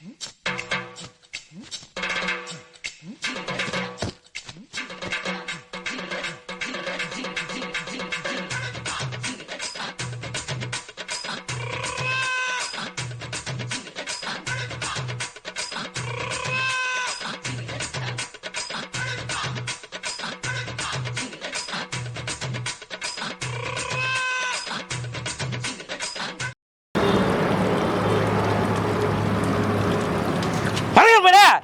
வணக்கம்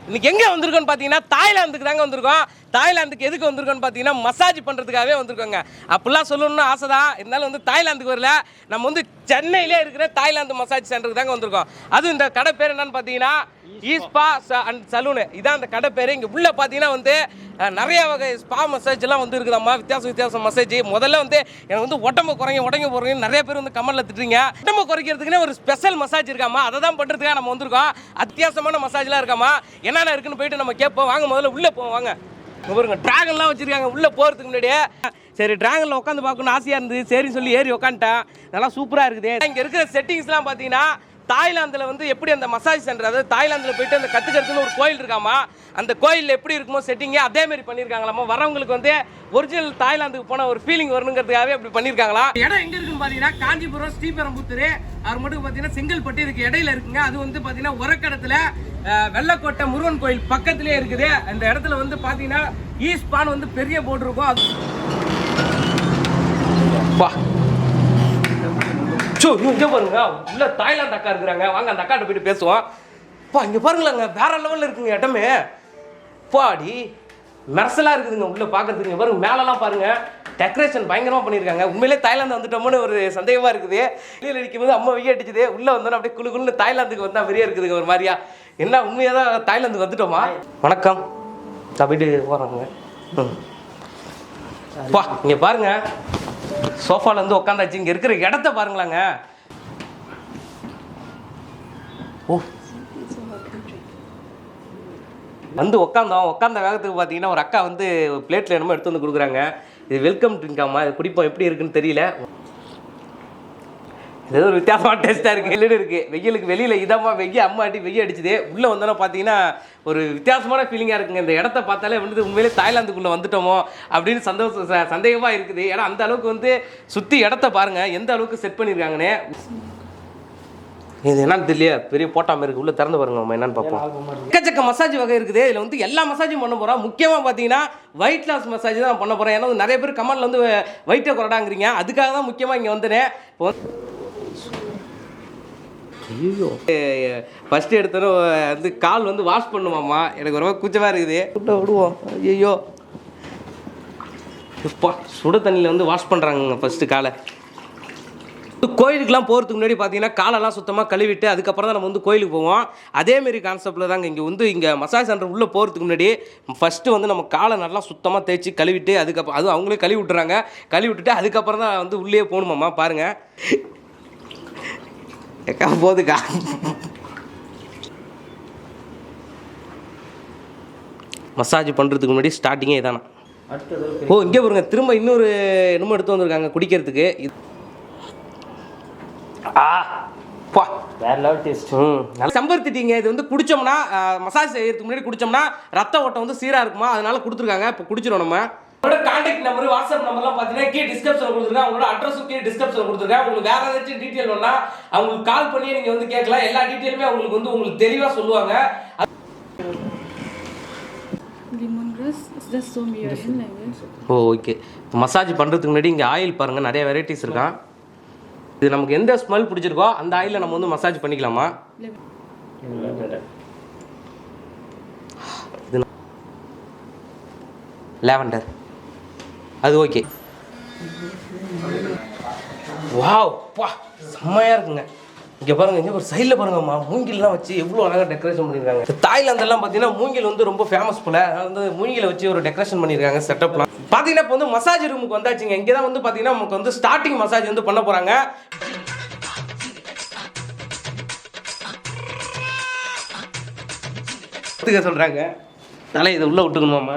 மேடா இன்னைக்கு எங்க வந்திருக்கோம்னு பார்த்தீங்கன்னா தாய்லாந்துக்கு தாங்க வந்திருக்கோம். தாய்லாந்துக்கு எதுக்கு வந்திருக்கோம்னு பார்த்தீங்கன்னா மசாஜ் பண்ணுறதுக்காகவே வந்திருக்கோங்க. அப்படிலாம் சொல்லணும்னு ஆசை தான் இருந்தாலும் வந்து தாய்லாந்துக்கு வரல. நம்ம வந்து சென்னையிலே இருக்கிற தாய்லாந்து மசாஜ் சென்டருக்கு தாங்க வந்திருக்கோம். அதுவும் இந்த கடை பேர் என்னன்னு பார்த்தீங்கன்னா ஈஸ்பா அண்ட் சலூனு இதான் அந்த கடை பேர். இங்கே உள்ள பார்த்தீங்கன்னா வந்து நிறைய வகை ஸ்பா மசாஜ் எல்லாம் வந்து இருக்குதாம்மா. வித்தியாச வித்தியாச மசாஜ் முதல்ல வந்து எனக்கு வந்து உடம்பு குறைங்க உடம்பு போகிறீங்க நிறைய பேர் வந்து கமெண்ட்ல திட்டுறீங்க. உடம்பு குறைக்கிறதுக்குன்னு ஒரு ஸ்பெஷல் மசாஜ் இருக்காமா அதை தான் பண்ணுறதுக்காக நம்ம வந்திருக்கோம். அத்தியாவசமான மசாஜ்லாம் இருக்காமா என்னென்ன இருக்குன்னு போயிட்டு நம்ம கேட்போம். வாங்க முதல்ல உள்ளே போவோம். வாங்க. பாருங்க டிராகன்லாம் வச்சிருக்காங்க. உள்ளே போகிறதுக்கு முன்னாடியே. சரி டிராகனில் உட்காந்து பார்க்கணும்னு ஆசையாக இருந்தது. சரின்னு சொல்லி ஏறி உட்காந்துட்டேன் நல்லா சூப்பராக இருக்குது. இங்கே இருக்கிற செட்டிங்ஸ்லாம் பார்த்தீங்கன்னா தாய்லாந்தில் வந்து எப்படி அந்த மசாஜ் சென்டர் அதாவது தாய்லாந்தில் போயிட்டு அந்த கற்றுக்கிறதுன்னு ஒரு கோயில் இருக்காமா? அந்த கோயிலில் எப்படி இருக்குமோ செட்டிங்கே அதே மாதிரி பண்ணியிருக்காங்களாமா வரவங்களுக்கு வந்து ஒரிஜினல் தாய்லாந்துக்கு போன ஒரு ஃபீலிங் வரணுங்கிறதுக்காகவே அப்படி பண்ணியிருக்காங்களா இடம் எங்கே இருக்குன்னு பார்த்தீங்கன்னா காஞ்சிபுரம் ஸ்ரீபெரும்புத்தூர். அவர் மட்டும் பார்த்தீங்கன்னா செங்கல்பட்டு இதுக்கு இடையில இருக்குங்க. அது வந்து பார்த்தீங்கன்னா உரக்கடத்தில் வெள்ளக்கோட்டை முருகன் கோயில் பக்கத்திலே இருக்குது. அந்த இடத்துல வந்து பார்த்தீங்கன்னா ஈஸ்பான் வந்து பெரிய போர்டு இருக்கும். அது சோ இங்க பாருங்க. உள்ள தாய்லாந்து அக்கா இருக்கிறாங்க. வாங்க அந்த அக்காட்ட போயிட்டு பேசுவோம். பா இங்க பாருங்களேங்க. வேற லெவல்ல இருக்குங்க இடமே. பாடி மெர்சலா இருக்குதுங்க உள்ள பாக்குறதுக்கு. பாருங்க மேலெல்லாம் பாருங்க. டெக்கரேஷன் பயங்கரமாக பண்ணியிருக்காங்க. உண்மையிலே தாய்லாந்து வந்துட்டோம்னு ஒரு சந்தேகமாக இருக்குது. வெளியில் அடிக்கும் போது அம்மா வெய்ய அடிச்சுது. உள்ளே வந்தோம் அப்படியே குளு குளுன்னு தாய்லாந்துக்கு வந்தால் வெளியே இருக்குதுங்க ஒரு மாதிரியா. என்ன உண்மையாக தான் தாய்லாந்துக்கு வந்துட்டோமா? வணக்கம். நான் போயிட்டு போறாங்க ம். பா இங்கே பாருங்க. சோஃபால இருந்து உட்காந்தாச்சு இங்க இருக்கிற இடத்த பாருங்களாங்க. ஓ. வந்து உட்காந்தோம் உட்காந்த வேகத்துக்கு பார்த்தீங்கன்னா ஒரு அக்கா வந்து பிளேட்டில் என்னமோ எடுத்து வந்து கொடுக்குறாங்க. இது வெல்கம் ட்ரிங்காமா இது குடிப்போம். எப்படி இருக்குன்னு தெரியல. ஏதோ ஒரு வித்தியாசமான டேஸ்ட்டாக இருக்குது வெள்ளிடு இருக்குது வெயிலுக்கு வெளியில் இதமாக வெய்ய அம்மா அடி வெய்ய அடிச்சுது. உள்ளே வந்தோன்னா பார்த்தீங்கன்னா ஒரு வித்தியாசமான ஃபீலிங்காக இருக்குங்க. இந்த இடத்த பார்த்தாலே வந்து உண்மையிலே தாய்லாந்துக்குள்ளே வந்துட்டோமோ அப்படின்னு சந்தோஷம் ச- இருக்குது. ஏன்னா அந்த அளவுக்கு வந்து சுற்றி இடத்த பாருங்கள் எந்த அளவுக்கு செட் பண்ணியிருக்காங்கன்னு இது என்னன்னு தெரியல பெரிய போட்டாமல் இருக்கு. உள்ள திறந்து பாருங்க நம்ம என்னன்னு பார்ப்போம். எக்கச்சக்க மசாஜ் வகை இருக்குது. இதில் வந்து எல்லா மசாஜும் பண்ண போகிறோம் முக்கியமாக பார்த்தீங்கன்னா வெயிட் லாஸ் மசாஜ் தான் பண்ண போகிறேன் ஏன்னா நிறைய பேர் கமெண்ட்ல வந்து வெயிட்டை குறடாங்கிறீங்க. அதுக்காக தான் முக்கியமாக இங்கே வந்துனேன் இப்போ ஐயோ. ஃபஸ்ட்டு எடுத்தோன்னே வந்து கால் வந்து வாஷ் பண்ணுமாம்மா. எனக்கு ரொம்ப கூச்சமாக இருக்குது. விட்ட விடுவோம். ஐயோ இப்போ சுட தண்ணியில் வந்து வாஷ் பண்ணுறாங்க ஃபஸ்ட்டு காலை. கோயிலுக்குலாம் போகிறதுக்கு முன்னாடி பார்த்தீங்கன்னா காலெல்லாம் சுத்தமாக கழுவிட்டு அதுக்கப்புறம் தான் நம்ம வந்து கோயிலுக்கு போவோம். அதேமாரி கான்செப்டில் தாங்க இங்கே வந்து இங்கே மசாஜ் சென்டர் உள்ளே போகிறதுக்கு முன்னாடி ஃபஸ்ட்டு வந்து நம்ம காலை நல்லா சுத்தமாக தேய்ச்சி கழுவிட்டு அதுக்கப்புறம் அதுவும் அவங்களே கழுவி விட்டுறாங்க. கழுவி விட்டுட்டு அதுக்கப்புறம் தான் வந்து உள்ளே போகணுமாம்மா பாருங்கள் எக்கா போதுக்கா மசாஜ் பண்ணுறதுக்கு முன்னாடி ஸ்டார்டிங்கே இதானா? ஓ இங்கே பாருங்க. திரும்ப இன்னொரு என்னமோ எடுத்து வந்திருக்காங்க குடிக்கிறதுக்கு. ஆ பா. வேற லெவல் டேஸ்ட் ம். இது வந்து குடிச்சோம்னா மசாஜ் செய்யறதுக்கு முன்னாடி குடிச்சோம்னா ரத்த ஓட்டம் வந்து சீராக இருக்குமா? அதனால கொடுத்துருக்காங்க. இப்போ குடிச்சிடும் நம்ம. அவங்களோட கான்டாக்ட் நம்பர் வாட்ஸ்அப் நம்பர்லாம் பார்த்தீங்கன்னா கீழே டிஸ்கிரிப்ஷன் கொடுத்துருக்கேன். அவங்களோட அட்ரஸும் கீழே டிஸ்கிரிப்ஷன் கொடுத்துருக்கேன். உங்களுக்கு வேற ஏதாச்சும் டீட்டெயில் வேணா அவங்களுக்கு கால் பண்ணி நீங்கள் வந்து கேட்கலாம். எல்லா டீட்டெயிலுமே அவங்களுக்கு வந்து உங்களுக்கு தெளிவாக சொல்லுவாங்க. ஓ ஓகே மசாஜ் பண்ணுறதுக்கு முன்னாடி இங்கே ஆயில் பாருங்கள் நிறைய வெரைட்டிஸ் இருக்கான் இது நமக்கு எந்த ஸ்மெல் பிடிச்சிருக்கோ அந்த ஆயிலில் நம்ம வந்து மசாஜ் பண்ணிக்கலாமா? இது லேவண்டர் அது ஓகே. வாவ் பா செம்மையாக இருக்குங்க. இங்கே பாருங்க இங்கே ஒரு சைடில் பாருங்கம்மா மூங்கில்லாம் வச்சு எவ்வளோ அழகாக டெக்கரேஷன் பண்ணியிருக்காங்க இந்த தாய்லாந்தெல்லாம் பார்த்தீங்கன்னா மூங்கில் வந்து ரொம்ப ஃபேமஸ் போல. வந்து மூங்கிலை வச்சு ஒரு டெக்கரேஷன் பண்ணியிருக்காங்க செட்டப்லாம் பார்த்தீங்கன்னா இப்போ வந்து மசாஜ் ரூமுக்கு வந்தாச்சுங்க. இங்கே தான் வந்து பார்த்தீங்கன்னா நமக்கு வந்து ஸ்டார்டிங் மசாஜ் வந்து பண்ண போகிறாங்க சொல்கிறாங்க தலை இதை உள்ளே விட்டுக்கணுமாம்மா?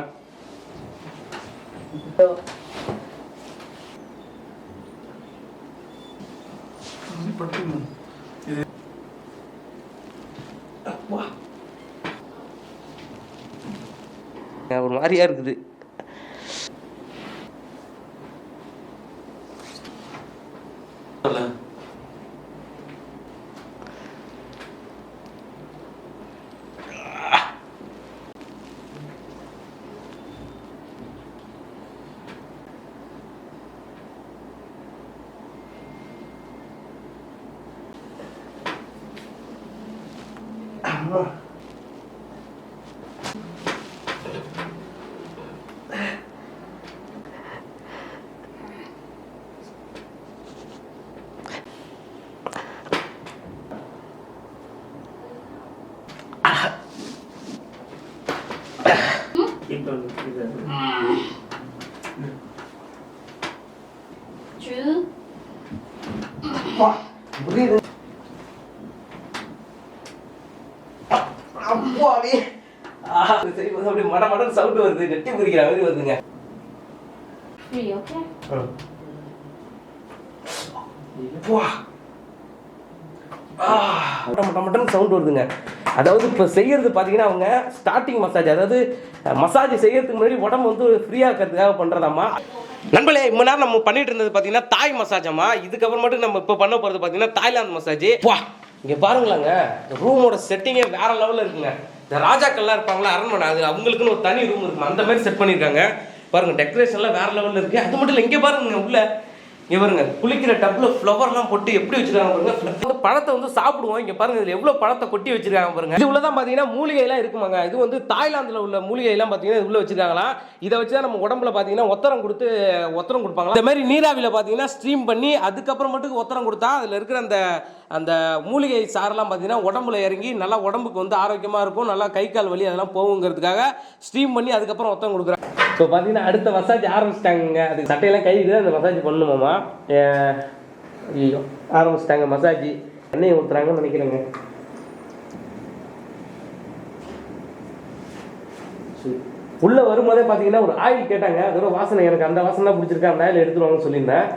அப்பா. ஒரு மாதிரியா இருக்குது. 뭐. 주. 와, 우리는 சரி வந்து அப்படியே மட மடன்னு சவுண்ட் வருது. நெட்டி குறிக்கிற மாதிரி வருதுங்க. Free, okay? வா. ஆ, மட மட மடன்னு சவுண்ட் வருதுங்க. அதாவது இப்போ செய்யறது பார்த்தீங்கன்னா அவங்க ஸ்டார்டிங் மசாஜ் அதாவது மசாஜ் செய்யறதுக்கு முன்னாடி உடம்பு வந்து ஃப்ரீயாக இருக்கிறதுக்காக பண்ணுறதாம்மா நண்பர்களே இம்ம நேரம் நம்ம பண்ணிட்டு இருந்தது பார்த்தீங்கன்னா தாய் மசாஜாம்மா இதுக்கப்புறமேட்டு நம்ம இப்போ பண்ண போகிறது பார்த்தீங்கன்னா தாய்லாந்து மசாஜ் வா. இங்கே பாருங்களாங்க ரூமோட செட்டிங்கே வேற லெவலில் இருக்குங்க. இந்த ராஜாக்கள்லாம் இருப்பாங்களா அரண்மனை அது அவங்களுக்குன்னு ஒரு தனி ரூம் இருக்கும்? அந்த மாதிரி செட் பண்ணியிருக்காங்க. பாருங்கள் டெக்கரேஷன்லாம் வேறு லெவலில் இருக்குது அது மட்டும் இல்லை இங்கே பாருங்க உள்ள இவருங்க குளிக்கிற டப்பில் ஃப்ளவர்லாம் போட்டு எப்படி வச்சிருக்காங்க பாருங்க flower பழத்தை வந்து சாப்பிடுவோம். இங்கே பாருங்க இதில் எவ்வளோ பழத்தை கொட்டி வச்சிருக்காங்க பாருங்க. இது உள்ளதான் பார்த்தீங்கன்னா மூலிகைலாம் இருக்குமாங்க. இது வந்து தாய்லாந்தில் உள்ள மூலிகைலாம் பார்த்தீங்கன்னா இது உள்ள வச்சிருக்காங்களாம் இதை வச்சு தான் நம்ம உடம்புல பார்த்தீங்கன்னா ஒத்தரம் கொடுத்து ஒத்தரம் கொடுப்பாங்க இந்த மாதிரி நீராவியில் பார்த்தீங்கன்னா ஸ்ட்ரீம் பண்ணி அதுக்கப்புறம் மட்டும் ஒத்தரம் கொடுத்தா அதில் இருக்கிற அந்த அந்த மூலிகை சாரெல்லாம் பார்த்தீங்கன்னா உடம்புல இறங்கி நல்லா உடம்புக்கு வந்து ஆரோக்கியமாக இருக்கும். நல்லா கை கால் வலி அதெல்லாம் போகுங்கிறதுக்காக ஸ்ட்ரீம் பண்ணி அதுக்கப்புறம் ஒத்தம் கொடுக்குறேன் ஸோ பார்த்தீங்கன்னா அடுத்த மசாஜ் ஆரம்பிச்சிட்டாங்க அது சட்டையெல்லாம் கழுவிட்டு அந்த மசாஜ் பண்ணுமாமா? ஐயோ ஆரம்பிச்சிட்டாங்க மசாஜ் எண்ணெய் ஊற்றுறாங்கன்னு நினைக்கிறேங்க. சரி. உள்ள வரும்போதே பார்த்தீங்கன்னா ஒரு ஆயில் கேட்டாங்க. அதோட வாசனை எனக்கு அந்த வாசனை தான் பிடிச்சிருக்கு. அந்த ஆயில் எடுத்துருவாங்கன்னு சொல்லியிருந்தேன்.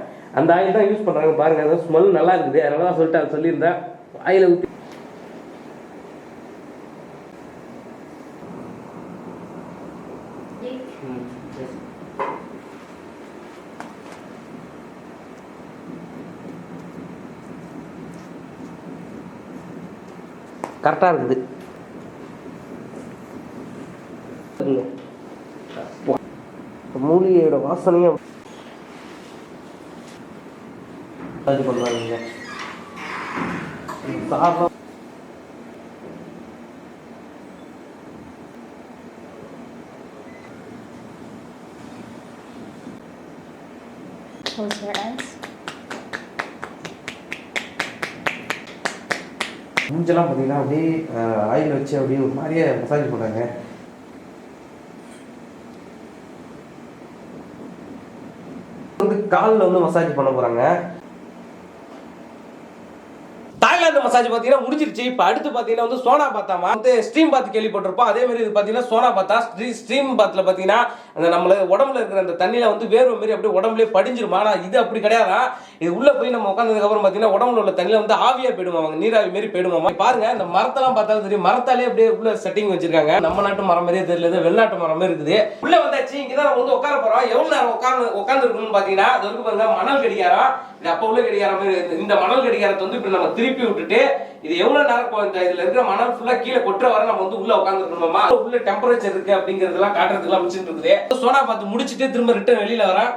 அந்த ஆயில் தான் யூஸ் பண்ணுறாங்க பாருங்க. அந்த ஸ்மெல் நல்லா இருக்குது. அதனால தான் சொல்லிட்டு அதை சொல்லியிருந்தேன் ஆயிலை ஊற்றி கரெக்டாக இருக்குது. மூலிகையோட வாசனையும் இது பண்ணுவாங்க. சாதம். Close your eyes. மூஞ்செல்லாம் பார்த்தீங்கன்னா அப்படியே ஆயில் வச்சு அப்படியே ஒரு மாதிரியே மசாஜ் பண்ணுறாங்க வந்து காலில் வந்து மசாஜ் பண்ண போகிறாங்க தாய்லாந்து மசாஜ் பார்த்தீங்கன்னா முடிஞ்சிருச்சு. இப்போ அடுத்து பார்த்தீங்கன்னா வந்து சோனா பாத்தாமா வந்து ஸ்ட்ரீம் பாத் கேள்விப்பட்டிருப்போம். அதே மாதிரி இது பார்த்தீங்கன்னா சோனா பாத்தா ஸ்ட்ரீம் பாத்தில் பார்த்தீங்கன்னா அந்த நம்மள உடம்புல இருக்கிற அந்த தண்ணியில் வந்து வேர்வை மாதிரி அப்படியே உடம்புலேயே படிஞ்சிருமா? ஆனால் இது அப்படி கிடையாதா? இது உள்ள போய் நம்ம உட்காந்ததுக்கு அப்புறம் பார்த்தீங்கன்னா உடம்புல உள்ள தண்ணியில வந்து ஆவியா போயிடுவாங்க நீராவி மாரி போயிடுவாமா பாருங்க இந்த மரத்தெல்லாம் பார்த்தாலும் தெரியும். மரத்தாலே அப்படியே உள்ள செட்டிங் வச்சிருக்காங்க. நம்ம நாட்டு மரம் மாதிரியே தெரியல வெளிநாட்டு மரம் மாதிரி இருக்குது. உள்ள வந்தாச்சு இங்கே தான் நம்ம வந்து உட்கார போறோம். எவ்வளவு நேரம் உட்கார்ந்து உட்கார்ந்து இருக்கணும்னு பாத்தீங்கன்னா அது வரைக்கும் பாருங்க மணல் கடிகாரம். இது அப்ப உள்ள கடிகாரம் மாதிரி இந்த மணல் கடிகாரத்தை வந்து இப்படி நம்ம திருப்பி விட்டுட்டு இது எவ்வளவு நேரம் இந்த இதுல இருக்கிற மணல் ஃபுல்லா கீழே கொட்டுற வர நம்ம வந்து உள்ள உட்கார்ந்து இருக்கணுமா உள்ள டெம்பரேச்சர் இருக்கு அப்படிங்கறதெல்லாம் காட்டுறதுக்குலாம் முடிச்சுட்டு இருக்குது. சோனா பார்த்து முடிச்சிட்டு திரும்ப ரிட்டர்ன் வெளியில வரேன்.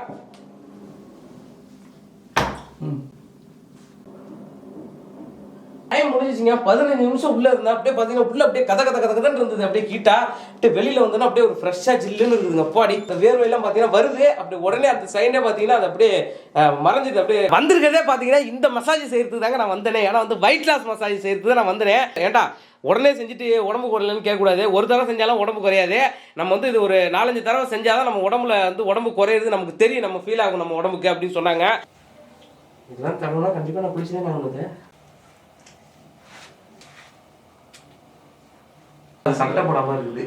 டைம் முடிஞ்சிச்சிங்க. பதினஞ்சு நிமிஷம் உள்ள இருந்தா அப்படியே பாத்தீங்கன்னா உள்ள அப்படியே கத கத கத கதன்னு இருந்தது. அப்படியே கீட்டா அப்படியே வெளியில வந்தோன்னா அப்படியே ஒரு ஃப்ரெஷ்ஷா ஜில்லுன்னு இருக்குதுங்க அப்பாடி. இந்த வேர்வையெல்லாம் பாத்தீங்கன்னா வருது. அப்படியே உடனே அந்த சைனே பாத்தீங்கன்னா அது அப்படியே அஹ், அப்படியே வந்திருக்கிறதே பாத்தீங்கன்னா இந்த மசாஜ் செய்யறதுக்கு தாங்க நான் வந்தேனே. ஏன்னா வந்து வைட் கிளாஸ் மசாஜ் செய்யறதுக்கு நான் வந்தேனே. ஏன்டா? உடனே செஞ்சுட்டு உடம்பு குறையலன்னு கேட்கக்கூடாது. ஒரு தடவை செஞ்சாலும் உடம்பு குறையாது. நம்ம வந்து இது ஒரு நாலஞ்சு தடவை செஞ்சால் தான் நம்ம உடம்புல வந்து உடம்பு குறையிறது நமக்கு தெரியும். நம்ம ஃபீல் ஆகும் நம்ம உடம்புக்கு அப்படின்னு சொன்னாங்க. இதெல்லாம் தரணும்னா கண்டிப்பா நான் குளிச்சுதான் நான் சட்டை போடாம இருக்குது.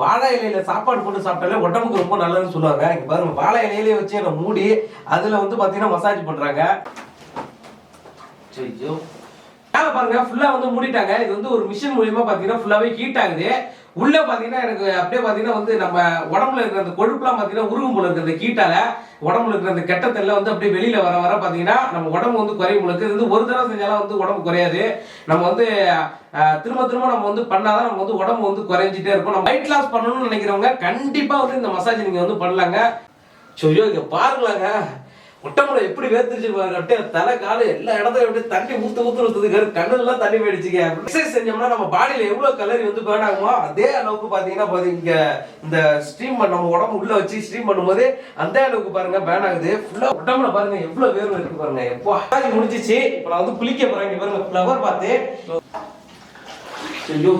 வாழை இலையில சாப்பாடு போட்டு சாப்பிட்டாலே உடம்புக்கு ரொம்ப நல்லதுன்னு சொல்லுவாங்க. இங்க பாருங்க வாழை இலையிலே வச்சு அதை மூடி அதுல வந்து பாத்தீங்கன்னா மசாஜ் பண்றாங்க. ஐயோ பாருங்க ஃபுல்லா வந்து மூடிட்டாங்க. இது வந்து ஒரு மிஷின் மூலியமா பாத்தீங்கன்னா ஃபுல்லாவே ஹீட் ஆகுது. உள்ளே பார்த்தீங்கன்னா எனக்கு அப்படியே பார்த்தீங்கன்னா வந்து நம்ம உடம்புல இருக்கிற அந்த கொழுப்புலாம் பார்த்தீங்கன்னா உருகும் போல இருக்கிற கீட்டால உடம்புல இருக்கிற அந்த கெட்டத்தெல்லாம் வந்து அப்படியே வெளியில வர வர பார்த்தீங்கன்னா நம்ம உடம்பு வந்து குறையும் போல இருக்குது வந்து ஒரு தடவை செஞ்சாலும் வந்து உடம்பு குறையாது. நம்ம வந்து திரும்ப திரும்ப நம்ம வந்து பண்ணாதான் நம்ம வந்து உடம்பு வந்து குறைஞ்சிட்டே இருக்கும். நம்ம வெயிட் லாஸ் பண்ணணும்னு நினைக்கிறவங்க கண்டிப்பாக வந்து இந்த மசாஜ் நீங்கள் வந்து பண்ணலாங்க. ஐயோ இங்கே பாருங்களாங்க. முட்டமுறை எப்படி வேர்த்திருச்சு பாருங்க அப்படியே தலை காலு எல்லா இடத்தையும் அப்படியே தண்ணி ஊத்து ஊத்து ஊத்துது. கண்ணுலாம் தண்ணி போயிடுச்சுங்க. எக்ஸசைஸ் செஞ்சோம்னா நம்ம பாடியில எவ்வளவு கலரி வந்து பேர்ன் ஆகுமோ அதே அளவுக்கு பாத்தீங்கன்னா பாத்தீங்க இங்க இந்த ஸ்ட்ரீம் பண்ண நம்ம உடம்பு உள்ள வச்சு ஸ்ட்ரீம் பண்ணும்போது அந்த அளவுக்கு பாருங்க பேர்ன் ஆகுது. ஃபுல்லா உடம்புல பாருங்க எவ்வளவு வேர்வை இருக்கு பாருங்க. எப்போ மசாஜ் முடிஞ்சிச்சு. இப்போ நான் வந்து குளிக்க போறேன். இங்க பாருங்க ஃப்ளவர் பார்த்து. ஐயோ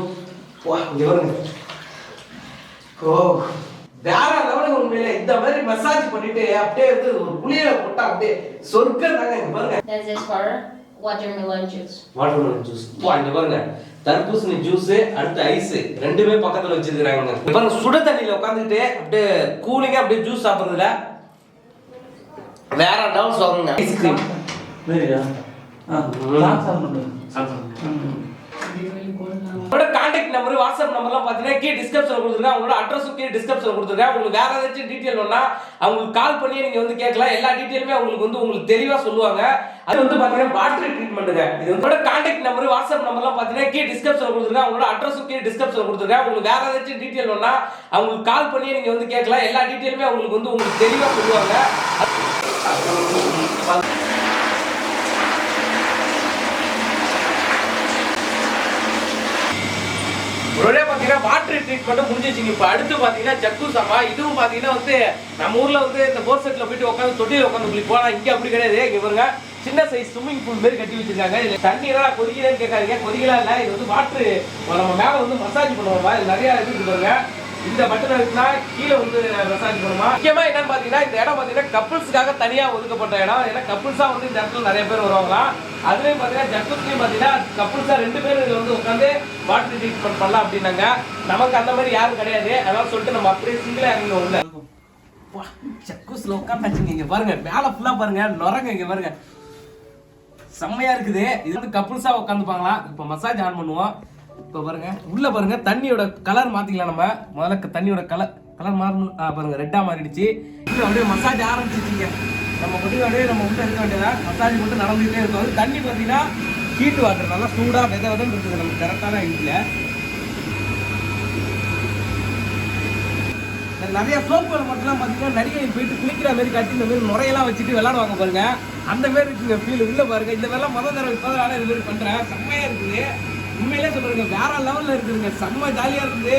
வா இங்க பாருங்க. ஓ வேற லெவலுக்கு உண்மையில இந்த மாதிரி மசாஜ் பண்ணிட்டு அப்படியே வந்து ஒரு குளியல போட்டா அப்படியே சொர்க்கம் தாங்க இங்க பாருங்க. Watermelon juice. வாட்டர்மெலன் ஜூஸ் வா இங்க பாருங்க. தர்பூசணி ஜூஸ் அடுத்து ஐஸ் ரெண்டுமே பக்கத்துல வச்சிருக்காங்க பாருங்க சுட தண்ணியில உட்காந்துட்டு அப்படியே கூலிங்கா அப்படியே ஜூஸ் சாப்பிடுறதுல வேற லெவல் சொல்லுங்க. ஐஸ்கிரீம் வேறியா ஆ சாப்பிடணும் உங்களோட கான்டாக்ட் நம்பர் வாட்ஸ்அப் நம்பர்லாம் பார்த்தீங்கன்னா கீழே டிஸ்கிரிப்ஷன் கொடுத்துருக்கேன். அவங்களோட அட்ரஸும் கீழே டிஸ்கிரிப்ஷன் கொடுத்துருக்கேன். உங்களுக்கு வேற ஏதாச்சும் டீட்டெயில் வேணா அவங்களுக்கு கால் பண்ணி நீங்க வந்து கேட்கலாம். எல்லா டீட்டெயிலுமே அவங்களுக்கு வந்து உங்களுக்கு தெளிவா சொல்லுவாங்க. அது வந்து பாத்தீங்கன்னா பேட்டரி ட்ரீட்மெண்ட்டுங்க இது உங்களோட கான்டாக்ட் நம்பர் வாட்ஸ்அப் நம்பர்லாம் பார்த்தீங்கன்னா கீழே டிஸ்கிரிப்ஷன் கொடுத்துருக்கேன். அவங்களோட அட்ரஸும் கீழே டிஸ்கிரிப்ஷன் கொடுத்துருக்கேன். உங்களுக்கு வேற ஏதாச்சும் டீட்டெயில் வேணா அவங்களுக்கு கால் பண்ணி நீங்க வந்து கேட்கலாம். எல்லா டீட்டெயிலுமே அவங்களுக்கு வந்து உங்களுக்கு தெளிவா சொல்லுவாங்க. உடனே பார்த்தீங்கன்னா வாட்டர் ட்ரீட்மெண்ட்டும் முடிஞ்சிச்சுங்க இப்போ அடுத்து பார்த்தீங்கன்னா ஜக்கு சாமா இதுவும் பார்த்தீங்கன்னா வந்து நம்ம ஊரில் வந்து இந்த போர் செட்டில் போயிட்டு உட்காந்து தொட்டியில் உட்காந்து குளிப்போம் ஆனால் இங்கே அப்படி கிடையாது. இங்கே பாருங்க. சின்ன சைஸ் ஸ்விம்மிங் பூல் மாதிரி கட்டி வச்சிருக்காங்க. இதில் தண்ணியெல்லாம் கொதிக்கலன்னு கேட்காதீங்க. கொதிக்கலாம் இல்லை இது வந்து வாட்ரு நம்ம மேலே வந்து மசாஜ் பண்ணுவோம் இது நிறையா இருக்குது பாருங்க. இந்த பட்டன் அழுத்தினா கீழே வந்து மசாஜ் பண்ணுமா முக்கியமா என்னன்னு பாத்தீங்கன்னா இந்த இடம் பாத்தீங்கன்னா கப்புள்ஸுக்காக தனியா ஒதுக்கப்பட்ட இடம். ஏன்னா கப்புள்ஸாக வந்து இந்த இடத்துல நிறைய பேர் வருவாங்களாம். அதுலயும் பாத்தீங்கன்னா ஜக்குஸ்லயும் பாத்தீங்கன்னா கப்புள்ஸா ரெண்டு பேர் இதுல வந்து உட்காந்து வாட்டர் ட்ரீட்மெண்ட் பண்ணலாம் அப்படின்னாங்க. நமக்கு அந்த மாதிரி யாரும் கிடையாது. அதனால சொல்லிட்டு நம்ம அப்படியே சிங்கிளா இறங்கி உள்ள ஜக்கூஸ்ல உட்காந்தாச்சுங்க இங்க பாருங்க. மேல ஃபுல்லா பாருங்க. நுரங்க இங்க பாருங்க. செம்மையா இருக்குது. இது வந்து கப்புள்ஸா உட்காந்துப்பாங்களா இப்போ மசாஜ் ஆன் பண்ணுவோம். இப்போ பாருங்க. உள்ளே பாருங்க தண்ணியோட கலர் மாற்றிக்கலாம் நம்ம. முதல்ல தண்ணியோட கலர் கலர் மாறணும். பாருங்க ரெட்டாக மாறிடுச்சு. இன்னும் அப்படியே மசாஜ் ஆரம்பிச்சிச்சிங்க நம்ம மட்டும் அப்படியே நம்ம உள்ள இருக்க வேண்டியதான் மசாஜ் மட்டும் நடந்துகிட்டே இருக்கும். அது தண்ணி பார்த்தீங்கன்னா ஹீட் வாட்டர் நல்லா சூடாக வித விதம் இருக்குது. நம்ம கரெக்டான இதுல நிறைய சோப்புகள் மட்டும்லாம் பார்த்தீங்கன்னா நடிகை போயிட்டு குளிக்கிற மாதிரி கட்டி இந்த மாதிரி நுரையெல்லாம் வச்சுட்டு விளாடுவாங்க பாருங்க. அந்த மாதிரி இருக்குங்க ஃபீல் உள்ள பாருங்க இந்த மாதிரிலாம் முதல் தடவை இப்போ தான் இது மாதிரி பண்ணுறேன் செம்மையாக இருக்குது. உண்மையிலே சொல்றேங்க வேற லெவல்ல இருக்குதுங்க. செம்ம ஜாலியா இருக்குது.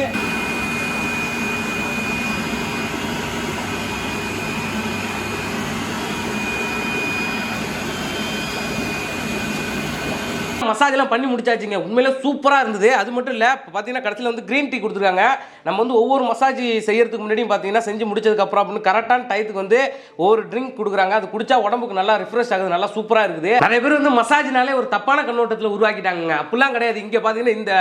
மசாஜ் எல்லாம் பண்ணி முடிச்சாச்சுங்க. உண்மையில சூப்பராக இருந்தது. அது மட்டும் இல்லை பார்த்தீங்கன்னா கடைசியில் வந்து க்ரீன் டீ கொடுத்துருக்காங்க. நம்ம வந்து ஒவ்வொரு மசாஜ் செய்யறதுக்கு முன்னாடியும் பார்த்தீங்கன்னா செஞ்சு முடிச்சதுக்கப்புறம் அப்படின்னு கரெக்டான டயத்துக்கு வந்து ஒவ்வொரு ட்ரிங்க் கொடுக்குறாங்க. அது குடிச்சா உடம்புக்கு நல்லா ரிஃப்ரெஷ் ஆகுது நல்லா சூப்பராக இருக்குது. நிறைய பேர் வந்து மசாஜ்னாலே ஒரு தப்பான கண்ணோட்டத்தில் உருவாக்கிட்டாங்க அப்படிலாம் கிடையாது. இங்கே பார்த்தீங்கன்னா இந்த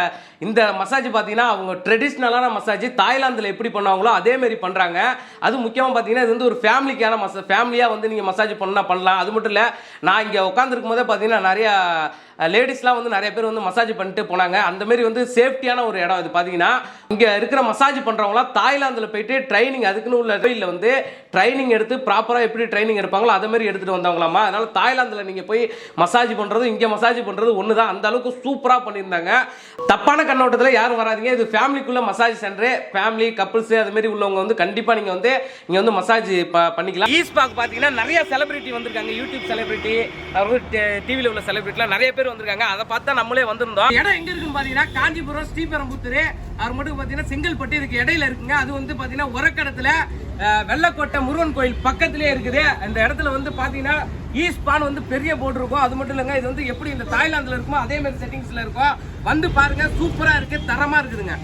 இந்த மசாஜ் பார்த்தீங்கன்னா அவங்க ட்ரெடிஷ்னலான மசாஜ் தாய்லாந்தில் எப்படி பண்ணுவாங்களோ அதே மாதிரி பண்றாங்க. அது முக்கியமாக பார்த்தீங்கன்னா இது வந்து ஒரு ஃபேமிலிக்கான மசா ஃபேமிலியாக வந்து நீங்கள் மசாஜ் பண்ணால் பண்ணலாம். அது மட்டும் இல்லை நான் இங்கே உட்காந்துருக்கும் போதே பார்த்தீங்கன்னா நிறையா லேடிஸ்லாம் வந்து நிறைய பேர் வந்து மசாஜ் பண்ணிட்டு போனாங்க. அந்த மாதிரி வந்து சேஃப்டியான ஒரு இடம் இது. பார்த்தீங்கன்னா இங்கே இருக்கிற மசாஜ் பண்ணுறவங்களாம் தாய்லாந்தில் போயிட்டு ட்ரைனிங் அதுக்குன்னு உள்ள கோயிலில் வந்து ட்ரைனிங் எடுத்து ப்ராப்பராக எப்படி ட்ரைனிங் எடுப்பாங்களோ அதே மாதிரி எடுத்துகிட்டு வந்தவங்களாமா. அதனால் தாய்லாந்தில் நீங்கள் போய் மசாஜ் பண்ணுறது இங்கே மசாஜ் பண்ணுறது ஒன்று தான் அந்த அளவுக்கு சூப்பராக பண்ணியிருந்தாங்க. தப்பான கண்ணோட்டத்தில் யாரும் வராதீங்க. இது ஃபேமிலிக்குள்ள மசாஜ் சென்டர் ஃபேமிலி கப்புள்ஸ் அது மாதிரி உள்ளவங்க வந்து கண்டிப்பாக நீங்கள் வந்து இங்கே வந்து மசாஜ் பண்ணிக்கலாம். ஈஸ்பாக் பார்த்தீங்கன்னா நிறைய செலிபிரிட்டி வந்திருக்காங்க. யூடியூப் செலிபிரிட்டி டிவியில் உள்ள செலிபிரிட்டிலாம் நிறைய பேர் வந்திருக்காங்க. அதை பார்த்தா நம்மளே வந்திருந்தோம். இடம் எங்க இருக்குன்னு பார்த்தீங்கன்னா காஞ்சிபுரம் ஸ்ரீபெரும்புத்தூர் அவர் மட்டும் பார்த்தீங்கன்னா செங்கல்பட்டு இதுக்கு இடையில இருக்குங்க. அது வந்து பாத்தீங்கன்னா உரக்கடத்துல வெள்ளக்கோட்டை முருகன் கோயில் பக்கத்திலே இருக்குது. அந்த இடத்துல வந்து பாத்தீங்கன்னா ஈஸ்பான் வந்து பெரிய போர்டு இருக்கும். அது மட்டும் இல்லைங்க இது வந்து எப்படி இந்த தாய்லாந்தில் இருக்குமோ அதே மாதிரி செட்டிங்ஸில் இருக்கும். வந்து பாருங்க சூப்பராக இருக்கு தரமாக இருக்குதுங்க.